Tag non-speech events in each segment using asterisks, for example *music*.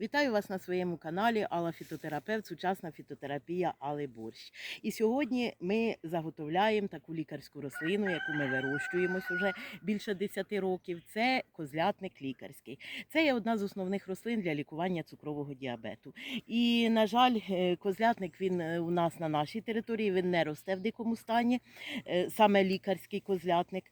Вітаю вас на своєму каналі Алла Фітотерапевт, сучасна фітотерапія Али Борщ. І сьогодні ми заготовляємо таку лікарську рослину, яку ми вирощуємо вже більше 10 років. Це козлятник лікарський. Це є одна з основних рослин для лікування цукрового діабету. І, на жаль, е, козлятник він е, у нас на нашій території він не росте в дикому стані, е, саме лікарський козлятник.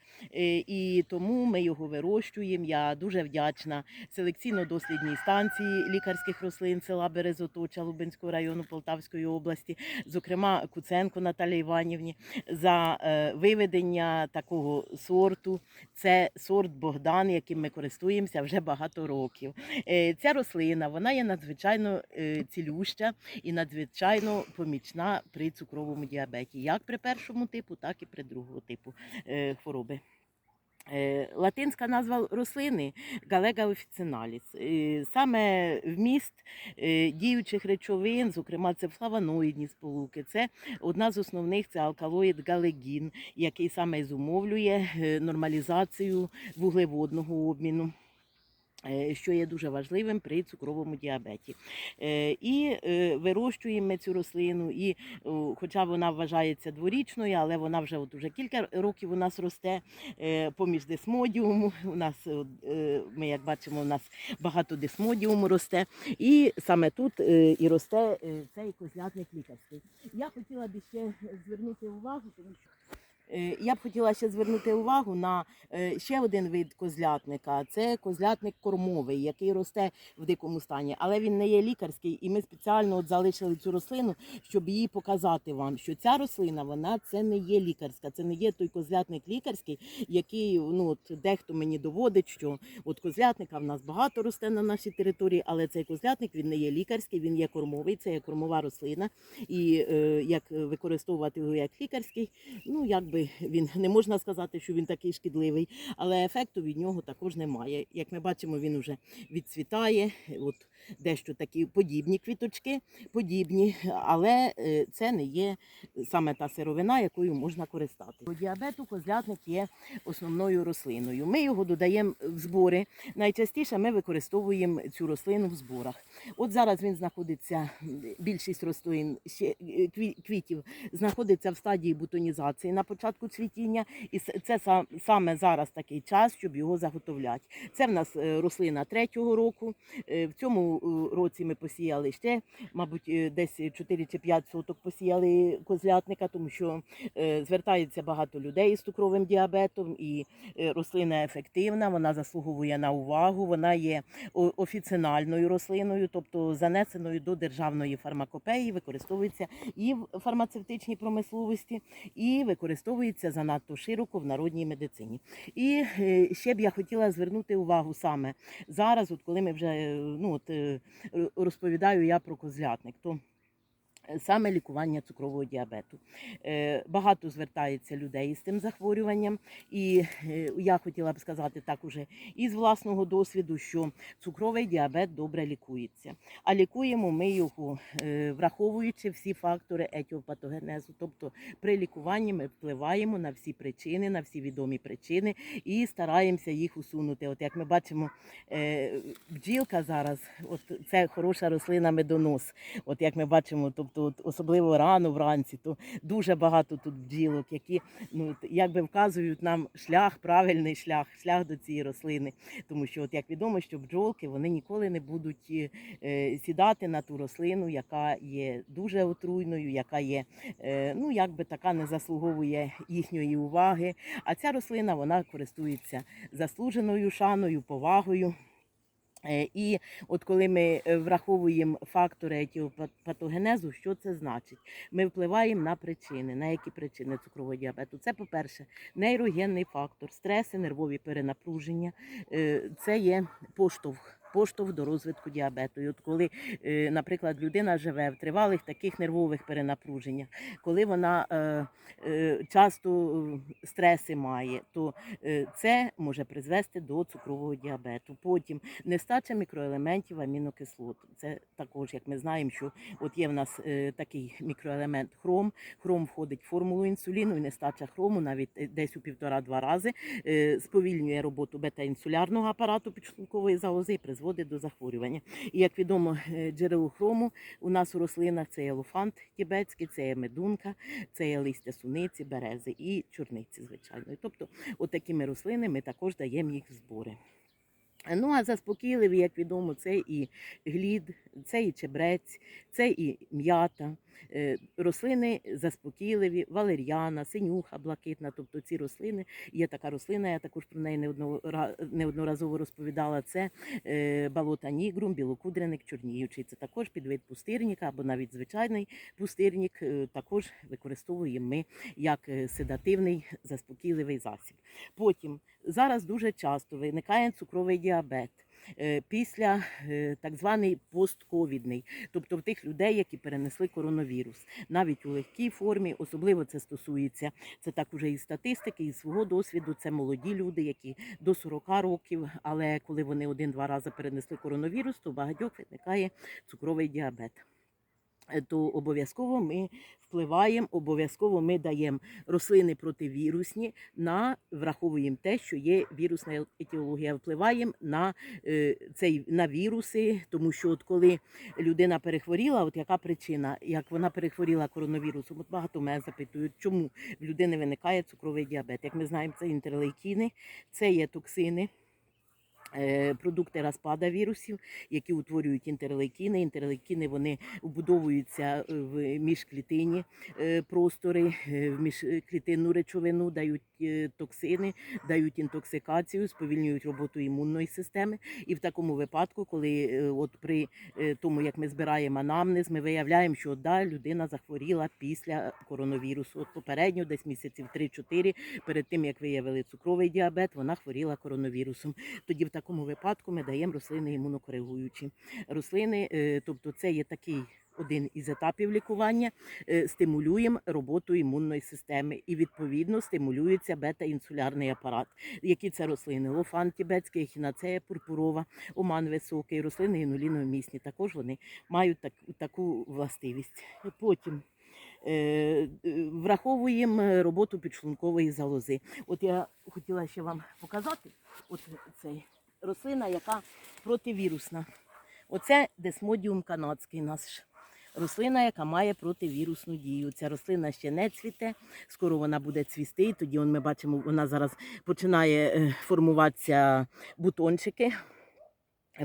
І тому ми його вирощуємо. Я дуже вдячна селекційно-дослідній станції лікарських рослин села Березоточа Лубенського району Полтавської області, зокрема Куценко Наталії Іванівні, за е, виведення такого сорту. Це сорт Богдан, яким ми користуємося вже багато років. Е, Ця рослина вона є надзвичайно е, цілюща і надзвичайно помічна при цукровому діабеті, як при першому типу, так і при другому типу хвороби. Е, Латинська назва рослини Галега офіціналіс. Саме вміст е, діючих речовин, зокрема, це флавоноїдні сполуки. Це одна з основних це алкалоїд галегін, який саме зумовлює е, нормалізацію вуглеводного обміну. Е, Що є дуже важливим при цукровому діабеті. Е, І е, вирощуємо цю рослину, і хоча вона вважається дворічною, але вона вже от уже кілька років у нас росте поміж десмодіуму. *laughs* У нас, ми як бачимо, у нас багато десмодіуму росте. І саме тут і росте цей козлятник лікарський. Я хотіла б ще звернути увагу, тому що. Е, Я б хотіла ще звернути увагу на е, ще один вид козлятника. Це козлятник кормовий, який росте в дикому стані, але він не є лікарський, і ми спеціально от залишили цю рослину, щоб її показати вам, що ця рослина вона це не є лікарська, це не є той козлятник лікарський, який ну от дехто мені доводить, що от козлятника в нас багато росте на нашій території, але цей козлятник він не є лікарський, він є кормовий, це є кормова рослина. І е, як використовувати його як лікарський, ну якби він не можна сказати, що він такий шкідливий, але ефекту від нього також немає. Як ми бачимо, він вже відцвітає. От дещо такі подібні квіточки, подібні, але е, це не є саме та сировина, якою можна користатися. Діабету козлятник є основною рослиною. Ми його додаємо в збори. Найчастіше ми використовуємо цю рослину в зборах. От зараз він знаходиться, більшість рослин е, квітів знаходиться в стадії бутонізації на початку цвітіння, і це саме зараз такий час, щоб його заготовляти. Це в нас е, рослина третього року. В цьому році ми посіяли ще, мабуть, е, десь 4 чи 5 соток посіяли козлятника, тому що е, звертається багато людей з цукровим діабетом, і е, рослина ефективна, вона заслуговує на увагу, вона є о- офіцинальною рослиною, тобто занесеною до державної фармакопеї, використовується і в фармацевтичній промисловості, і використовується занадто широко в народній медицині. І ще б я хотіла звернути увагу саме зараз, от коли ми вже ну, от, розповідаю я про козлятник, то е, саме лікування цукрового діабету. Е, Багато звертається людей з цим захворюванням, і е, я хотіла б сказати так уже із власного досвіду, що цукровий діабет добре лікується. А лікуємо ми його, е, враховуючи всі фактори етіопатогенезу. Тобто при лікуванні ми впливаємо на всі причини, на всі відомі причини і стараємося їх усунути. От як ми бачимо, е, бджілка зараз, от це хороша рослина медонос. От як ми бачимо, тобто от особливо рано вранці, то дуже багато тут бджілок, які ну якби вказують нам шлях, правильний шлях, шлях до цієї рослини. Тому що, от як відомо, що бджолки вони ніколи не будуть е, сідати на ту рослину, яка є дуже отруйною, яка є е, ну якби така не заслуговує їхньої уваги. А ця рослина вона користується заслуженою шаною, повагою. Е, І от коли ми е, враховуємо фактори етіопатогенезу, що це значить? Ми впливаємо на причини. На які причини цукрового діабету? Це, по-перше, нейрогенний фактор, стреси, нервові перенапруження. Е, Це є поштовх. Поштовх до розвитку діабету. І от коли, е, наприклад, людина живе в тривалих таких нервових перенапруженнях, коли вона е, е, часто стреси має, то це може призвести до цукрового діабету. Потім нестача мікроелементів амінокислот. Це також, як ми знаємо, що от є в нас такий мікроелемент хром. Хром входить в формулу інсуліну, і нестача хрому навіть десь у півтора-два рази сповільнює роботу бета-інсулярного апарату підшлункової залози і призводить призводить до захворювання. І як відомо, е, джерело хрому у нас у рослинах це є тібетський, це є медунка, це є листя суниці, берези і чорниці, звичайно. Тобто, от такими рослинами ми також даємо їх в збори. Ну, а заспокійливі, як відомо, це і глід, це і чебрець, це і м'ята. Е, Рослини заспокійливі, валер'яна, синюха, блакитна. Тобто ці рослини. Є така рослина, я також про неї неодноразово розповідала. Це е, балота нігрум, білокудреник, чорніючий. Це також підвид пустирника або навіть звичайний пустирник. е, Також використовуємо ми як седативний заспокійливий засіб. Потім зараз дуже часто виникає цукровий діабет. Е, Після е, так званий постковідний, тобто в тих людей, які перенесли коронавірус, навіть у легкій формі, особливо це стосується це так уже і статистики, і свого досвіду. Це молоді люди, які до 40 років, але коли вони один-два рази перенесли коронавірус, то багатьох виникає цукровий діабет. Е, То обов'язково ми впливаємо, обов'язково ми даємо рослини противірусні, на враховуємо те, що є вірусна етіологія. Впливаємо на е, цей на віруси, тому що от коли людина перехворіла, от яка причина, як вона перехворіла коронавірусом, от багато мене запитують, чому в людини виникає цукровий діабет. Як ми знаємо, це інтерлейкіни, це є токсини. Е, Продукти розпада вірусів, які утворюють інтерлейкіни. Інтерлейкіни вони вбудовуються в міжклітинні е, простори, е, в міжклітинну речовину, дають е, токсини, дають інтоксикацію, сповільнюють роботу імунної системи. І в такому випадку, коли е, от при е, тому, як ми збираємо анамнез, ми виявляємо, що да, людина захворіла після коронавірусу. От попередньо, десь місяців 3-4, перед тим як виявили цукровий діабет, вона хворіла коронавірусом. Тоді в такому випадку ми даємо рослини імунокоригуючі. Рослини, е, тобто це є такий. Один із етапів лікування е, стимулюємо роботу імунної системи і відповідно стимулюється бета-інсулярний апарат. Які це рослини? Лофан тібетський, хінацея пурпурова, оман високий, рослини інуліновмісні. Також вони мають так, таку властивість. Потім е, враховуємо роботу підшлункової залози. От я хотіла ще вам показати от цей рослина, яка противірусна. Оце десмодіум канадський наш. Рослина, яка має противірусну дію. Ця рослина ще не цвіте, скоро вона буде цвісти. Тоді ми бачимо, вона зараз починає е, формуватися бутончики,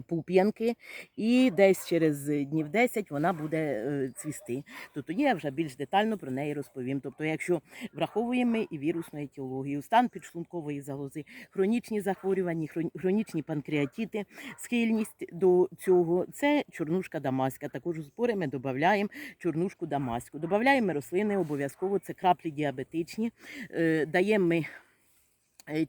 пуп'янки, і десь через днів 10 вона буде е, цвісти. То тоді я вже більш детально про неї розповім. Тобто, якщо враховуємо і вірусну етіологію, стан підшлункової залози, хронічні захворювання, хрон- хронічні панкреатити, схильність до цього, це чорнушка дамаська. Також збори ми додаємо чорнушку дамаську. Додаємо рослини обов'язково, це краплі діабетичні. Е, Даємо ми е,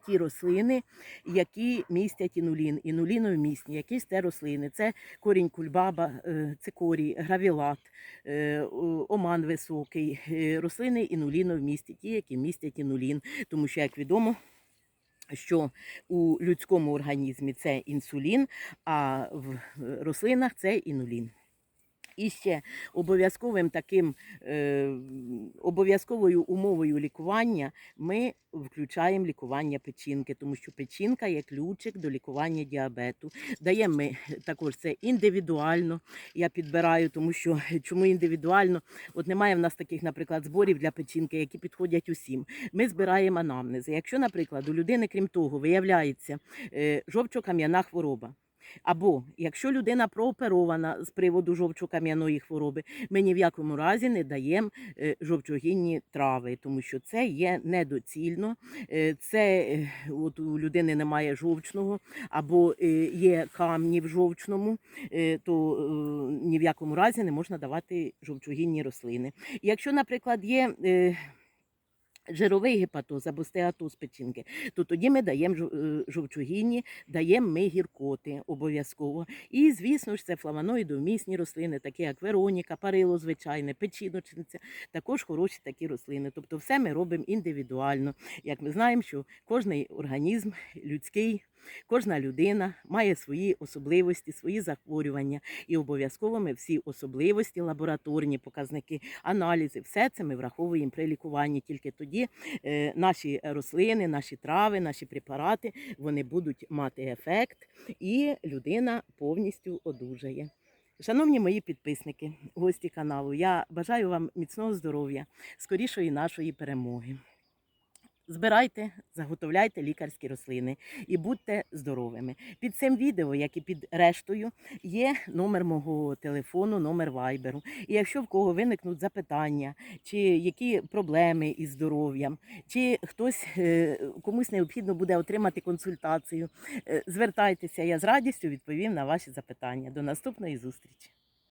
ті рослини, які містять інулін, інуліновмісні, якісь те рослини. Це корінь кульбаба, е, цикорій, гравілат, е, оман високий, е, рослини інуліновмісті, ті, які містять інулін. Тому що, як відомо, що у людському організмі це інсулін, а в е, рослинах це інулін. І ще обов'язковим таким е, обов'язковою умовою лікування ми включаємо лікування печінки, тому що печінка є ключик до лікування діабету. Даємо ми також це індивідуально. Я підбираю, тому що чому індивідуально? От немає в нас таких, наприклад, зборів для печінки, які підходять усім. Ми збираємо анамнези. Якщо, наприклад, у людини, крім того, виявляється е, жовчокам'яна хвороба. Або якщо людина прооперована з приводу жовчокам'яної хвороби, ми ні в якому разі не даємо е, жовчогінні трави, тому що це є недоцільно. Е, Це е, от у людини немає жовчного, або є камні в жовчному, то ні в якому разі не можна давати жовчогінні рослини. Якщо, наприклад, є жировий гепатоз або стеатоз печінки, то тоді ми даємо е, даємо ми гіркоти обов'язково. І, звісно ж, це флавоноїдомісні рослини, такі як Вероніка, парило звичайне, печіночниця, також хороші такі рослини. Тобто все ми робимо індивідуально. Як ми знаємо, що кожний організм людський Кожна людина має свої особливості, свої захворювання, і обов'язково ми всі особливості, лабораторні показники, аналізи, все це ми враховуємо при лікуванні. Тільки тоді е, наші рослини, наші трави, наші препарати вони будуть мати ефект, і людина повністю одужає. Шановні мої підписники, гості каналу, я бажаю вам міцного здоров'я, скорішої нашої перемоги. Збирайте, заготовляйте лікарські рослини і будьте здоровими. Під цим відео, як і під рештою, є номер мого телефону, номер вайберу. І якщо в кого виникнуть запитання, чи які проблеми із здоров'ям, чи хтось е, комусь необхідно буде отримати консультацію, е, звертайтеся, я з радістю відповім на ваші запитання. До наступної зустрічі.